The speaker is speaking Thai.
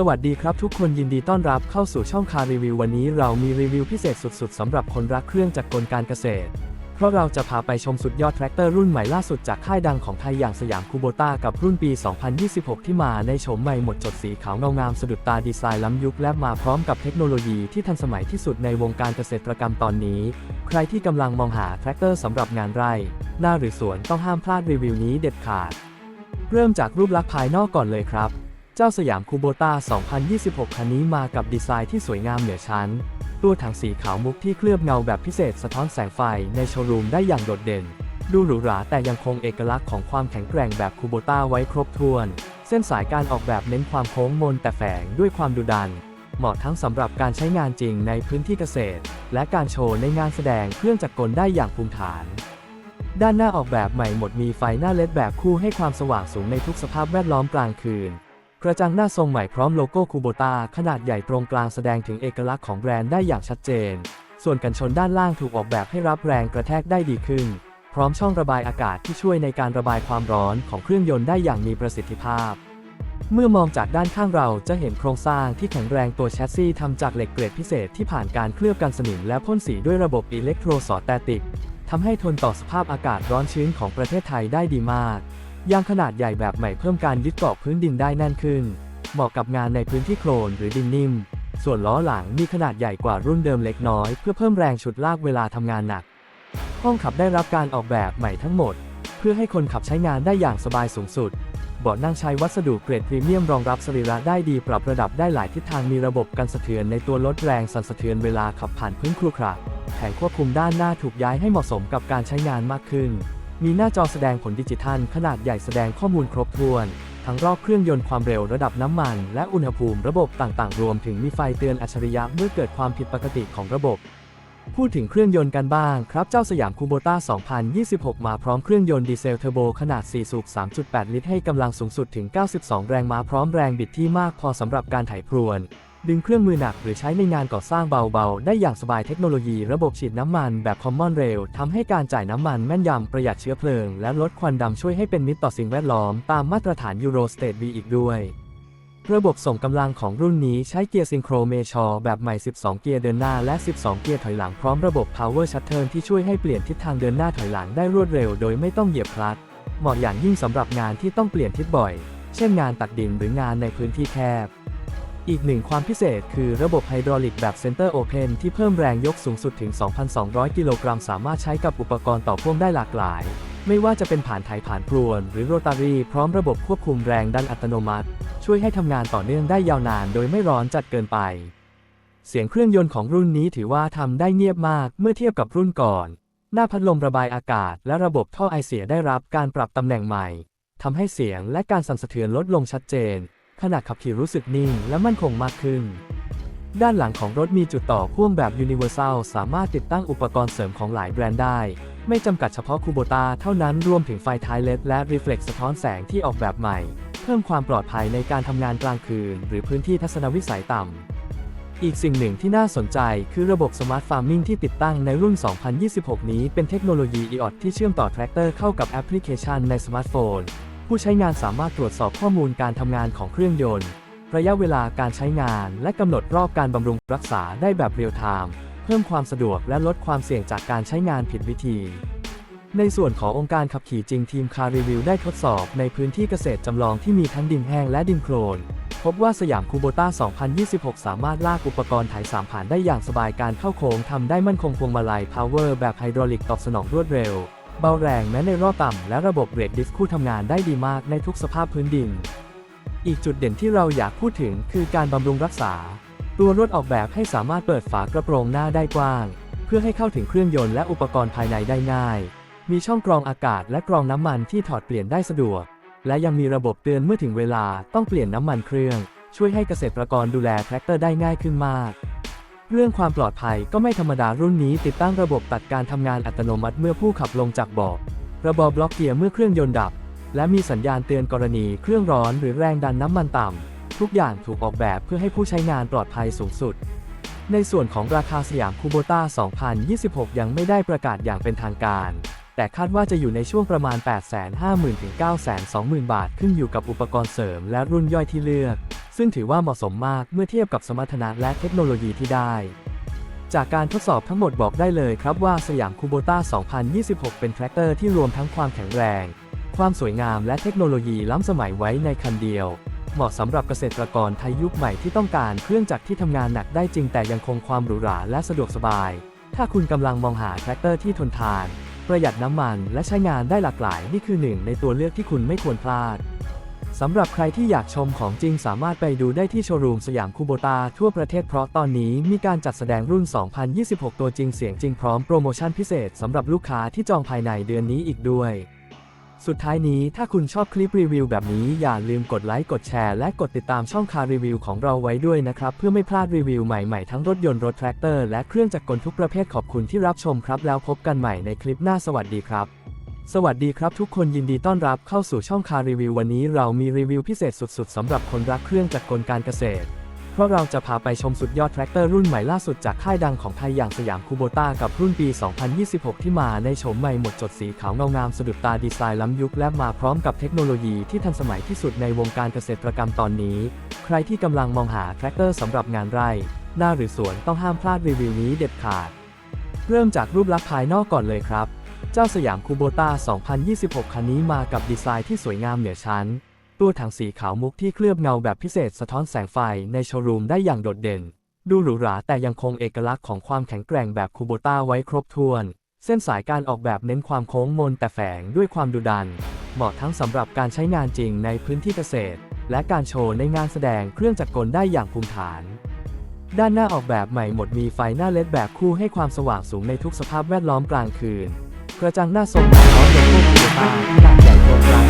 สวัสดีครับทุกคนยินดีต้อนรับเข้าสู่ช่องคารีวิววันนี้เรามีรีวิวพิเศษสุดๆสำหรับคนรักเครื่องจักรกลการเกษตร เพราะเราจะพาไปชมสุดยอดแทรกเตอร์รุ่นใหม่ล่าสุดจากค่ายดังของไทยอย่างสยามคูโบต้ากับรุ่นปี 2026 ที่มาในโฉมใหม่หมดจดสีขาวเงางามสะดุดตาดีไซน์ล้ำยุคและมาพร้อมกับเทคโนโลยีที่ทันสมัยที่สุดในวงการเกษตรกรรมตอนนี้ ใครที่กำลังมองหาแทรกเตอร์สำหรับงานไร่หน้าหรือสวนต้องห้ามพลาดรีวิวนี้เด็ดขาด เริ่มจากรูปลักษณ์ภายนอกก่อนเลยครับ เจ้าสยามคูโบต้า 2026 คันนี้มากับดีไซน์ที่สวยงามเหนือชั้น ตัวถังสีขาวมุกที่เคลือบเงาแบบพิเศษสะท้อนแสงไฟในโชว์รูมได้อย่างโดดเด่น ดูหรูหราแต่ยังคงเอกลักษณ์ของความแข็งแกร่งแบบคูโบต้าไว้ครบถ้วน เส้นสายการออกแบบเน้นความโค้งมนแต่แฝงด้วยความดุดัน เหมาะทั้งสำหรับการใช้งานจริงในพื้นที่เกษตร และการโชว์ในงานแสดงเครื่องจักรกลได้อย่างภูมิฐานด้านหน้าออกแบบใหม่หมดมีไฟหน้าเลดแบบคู่ให้ความสว่างสูงในทุกสภาพแวดล้อมกลางคืน ระจังหน้าทรงใหม่พร้อมโลโก้คูโบตาขนาดใหญ่ตรงกลางแสดงถึงเอกลักษณ์ของแบรนด์ได้อย่างชัดเจน ส่วนกันชนด้านล่างถูกออกแบบให้รับแรงกระแทกได้ดีขึ้น พร้อมช่องระบายอากาศที่ช่วยในการระบายความร้อนของเครื่องยนต์ได้อย่างมีประสิทธิภาพ เมื่อมองจากด้านข้างเราจะเห็นโครงสร้างที่แข็งแรงตัวแชสซีทำจากเหล็กเกรดพิเศษที่ผ่านการเคลือบกันสนิมและพ่นสีด้วยระบบอิเล็กโทรสอแตติกทำให้ทนต่อสภาพอากาศร้อนชื้นของประเทศไทยได้ดีมาก ยางขนาดใหญ่แบบใหม่เพิ่มการยึดเกาะพื้นดินได้แน่นขึ้น เหมาะกับงานในพื้นที่โคลนหรือดินนิ่ม ส่วนล้อหลังมีขนาดใหญ่กว่ารุ่นเดิมเล็กน้อย เพื่อเพิ่มแรงฉุดลากเวลาทำงานหนัก ห้องขับได้รับการออกแบบใหม่ทั้งหมด เพื่อให้คนขับใช้งานได้อย่างสบายสูงสุดเบาะนั่งใช้วัสดุเกรดพรีเมียมรองรับสรีระได้ดีปรับระดับได้หลายทิศทางมีระบบกันสะเทือนในตัวลดแรงสั่นสะเทือนเวลาขับผ่านพื้นครุขระแผงควบคุมด้านหน้าถูกย้ายให้เหมาะสมกับการใช้งานมากขึ้น มีหน้าจอแสดงผลดิจิทัล ขนาดใหญ่แสดงข้อมูลครบถ้วน ทั้งรอบเครื่องยนต์ความเร็วระดับน้ำมัน และอุณหภูมิระบบต่างๆ รวมถึงมีไฟเตือนอัจฉริยะเมื่อเกิดความผิดปกติของระบบ พูดถึงเครื่องยนต์กันบ้างครับเจ้าสยามคูโบต้า 2026 มาพร้อมเครื่องยนต์ดีเซลเทอร์โบขนาด 4 สูบ 3.8 ลิตรให้กำลังสูงสุดถึง 92 แรงม้าพร้อมแรงบิดที่มากพอสำหรับการไถพรวน ดึงเครื่องมือหนักหรือใช้ในงานก่อสร้างเบา ๆ ได้อย่างสบายเทคโนโลยีระบบฉีดน้ำมันแบบ Common Rail ทำให้การจ่ายน้ำมันแม่นยำประหยัดเชื้อเพลิง และลดควันดำช่วยให้เป็นมิตรต่อสิ่งแวดล้อมตามมาตรฐาน Euro State V อีกด้วย ระบบส่งกำลังของรุ่นนี้ใช้เกียร์ซิงโครเมชอแบบใหม่ 12 เกียร์เดินหน้าและ 12 เกียร์ถอยหลังพร้อมระบบ Power Shutter ที่ช่วยให้เปลี่ยนทิศทางเดินหน้าถอยหลังได้รวดเร็ว โดยไม่ต้องเหยียบคลัตช์เหมาะอย่างยิ่งสำหรับงานที่ต้องเปลี่ยนทิศบ่อย เช่นงานตัดดินหรืองานในพื้นที่แคบ อีกหนึ่งความพิเศษคือระบบไฮดรอลิกแบบเซนเตอร์โอเพนที่เพิ่มแรงยกสูงสุดถึง 2,200 กิโลกรัมสามารถใช้กับอุปกรณ์ต่อพ่วงได้หลากหลาย ไม่ว่าจะเป็นผ่านไถผ่านพรวน หรือโรตารีพร้อมระบบควบคุมแรงดันอัตโนมัติ ช่วยให้ทำงานต่อเนื่องได้ยาวนานโดยไม่ร้อนจัดเกินไป เสียงเครื่องยนต์ของรุ่นนี้ถือว่าทำได้เงียบมากเมื่อเทียบกับรุ่นก่อน หน้าพัดลมระบายอากาศ และระบบท่อไอเสียได้รับการปรับตำแหน่งใหม่ทำให้เสียงและการสั่นสะเทือนลดลงชัดเจน ขณะขับขี่รู้สึกนิ่งและมั่นคงมากขึ้น ด้านหลังของรถมีจุดต่อพ่วงแบบ Universal สามารถติดตั้งอุปกรณ์เสริมของหลายแบรนด์ได้ ไม่จำกัดเฉพาะคูโบตาเท่านั้นรวมถึงไฟท้ายเลดและ Reflex สะท้อนแสงที่ออกแบบใหม่ เพิ่มความปลอดภัยในการทำงานกลางคืน หรือพื้นที่ทัศนวิสัยต่ำ อีกสิ่งหนึ่งที่น่าสนใจคือระบบ Smart Farming ที่ติดตั้งในรุ่น 2026 นี้เป็นเทคโนโลยี EOT ที่เชื่อมต่อแทรกเตอร์เข้ากับแอปพลิเคชันในสมาร์ทโฟน ผู้ใช้งานสามารถตรวจสอบข้อมูลการทำงานของเครื่องยนต์ ระยะเวลาการใช้งานและกำหนดรอบการบำรุงรักษาได้แบบเรียลไทม์เพิ่มความสะดวกและลดความเสี่ยงจากการใช้งานผิดวิธี ในส่วนขององค์การขับขี่จริงทีมคารีวิวได้ทดสอบในพื้นที่เกษตรจำลองที่มีทั้งดินแห้งและดินโคลนพบว่าสยามคูโบต้า 2026 สามารถลากอุปกรณ์ไถสามผ่านได้อย่างสบายการเข้าโค้งทำได้มั่นคงพวงมาลัย Power แบบไฮดรอลิกตอบสนองรวดเร็ว เบาแรงแม้ในรอบต่ำและระบบเบรกดิสคู่ทำงานได้ดีมากในทุกสภาพพื้นดิน อีกจุดเด่นที่เราอยากพูดถึงคือการบำรุงรักษา ตัวรถออกแบบให้สามารถเปิดฝากระโปรงหน้าได้กว้าง เพื่อให้เข้าถึงเครื่องยนต์และอุปกรณ์ภายในได้ง่าย มีช่องกรองอากาศและกรองน้ำมันที่ถอดเปลี่ยนได้สะดวก และยังมีระบบเตือนเมื่อถึงเวลาต้องเปลี่ยนน้ำมันเครื่อง ช่วยให้เกษตรกรดูแลแทรกเตอร์ได้ง่ายขึ้นมาก เรื่องความปลอดภัยก็ไม่ธรรมดารุ่นนี้ติดตั้งระบบตัดการทำงานอัตโนมัติเมื่อผู้ขับลงจากเบาะระบบบล็อกเกียร์เมื่อเครื่องยนต์ดับ และมีสัญญาณเตือนกรณีเครื่องร้อนหรือแรงดันน้ำมันต่ำ ทุกอย่างถูกออกแบบเพื่อให้ผู้ใช้งานปลอดภัยสูงสุด ในส่วนของราคาสยามคูโบต้า 2026 ยังไม่ได้ประกาศอย่างเป็นทางการ แต่คาดว่าจะอยู่ในช่วงประมาณ850,000 ถึง 920,000 บาท ขึ้นอยู่กับอุปกรณ์เสริมและรุ่นย่อยที่เลือก ซึ่งถือว่าเหมาะสมมากเมื่อเทียบกับสมรรถนะและเทคโนโลยีที่ได้ จากการทดสอบทั้งหมดบอกได้เลยครับว่าสยามคูโบต้า 2026 เป็นแทรกเตอร์ที่รวมทั้งความแข็งแรง ความสวยงามและเทคโนโลยีล้ำสมัยไว้ในคันเดียว เหมาะสำหรับเกษตรกรไทยยุคใหม่ที่ต้องการเครื่องจักรที่ทำงานหนักได้จริงแต่ยังคงความหรูหราและสะดวกสบาย ถ้าคุณกำลังมองหาแทรกเตอร์ที่ทนทาน ประหยัดน้ำมันและใช้งานได้หลากหลาย นี่คือหนึ่งในตัวเลือกที่คุณไม่ควรพลาด สำหรับใครที่อยากชมของจริงสามารถไปดูได้ที่โชว์รูมสยามคูโบตาทั่วประเทศเพราะตอนนี้มีการจัดแสดงรุ่น 2026 ตัวจริงเสียงจริงพร้อมโปรโมชั่นพิเศษสำหรับลูกค้าที่จองภายในเดือนนี้อีกด้วย สุดท้ายนี้ถ้าคุณชอบคลิปรีวิวแบบนี้อย่าลืมกดไลค์กดแชร์และกดติดตามช่องคารีวิวของเราไว้ด้วยนะครับ เพื่อไม่พลาดรีวิวใหม่ๆทั้งรถยนต์รถแทรกเตอร์และเครื่องจักรกลทุกประเภทขอบคุณที่รับชมครับแล้วพบกันใหม่ในคลิปหน้าสวัสดีครับ สวัสดีครับทุกคนยินดีต้อนรับเข้าสู่ช่องคารีวิววันนี้เรามีรีวิวพิเศษสุดๆสำหรับคนรักเครื่องจักรกลการเกษตร เพราะเราจะพาไปชมสุดยอดแทรกเตอร์รุ่นใหม่ล่าสุดจากค่ายดังของไทยอย่างสยามคูโบต้ากับรุ่นปี 2026 ที่มาในโฉมใหม่หมดจดสีขาวเงางามสะดุดตาดีไซน์ล้ำยุคและมาพร้อมกับเทคโนโลยีที่ทันสมัยที่สุดในวงการเกษตรกรรมตอนนี้ ใครที่กำลังมองหาแทรกเตอร์สำหรับงานไร่หน้าหรือสวนต้องห้ามพลาดรีวิวนี้เด็ดขาด เริ่มจากรูปลักษณ์ภายนอกก่อนเลยครับ เจ้าสยามคูโบต้า 2026 คันนี้มากับดีไซน์ที่สวยงามเหนือชั้น ตัวถังสีขาวมุกที่เคลือบเงาแบบพิเศษสะท้อนแสงไฟในโชว์รูมได้อย่างโดดเด่น ดูหรูหราแต่ยังคงเอกลักษณ์ของความแข็งแกร่งแบบคูโบต้าไว้ครบถ้วน เส้นสายการออกแบบเน้นความโค้งมนแต่แฝงด้วยความดุดัน เหมาะทั้งสำหรับการใช้งานจริงในพื้นที่เกษตร และการโชว์ในงานแสดงเครื่องจักรกลได้อย่างภูมิฐานด้านหน้าออกแบบใหม่หมดมีไฟหน้าเลดแบบคู่ให้ความสว่างสูงในทุกสภาพแวดล้อมกลางคืน กระจังหน้าทรงแบบล้อเป็นพวกคูโบต้าขนาดใหญ่ตรงกลาง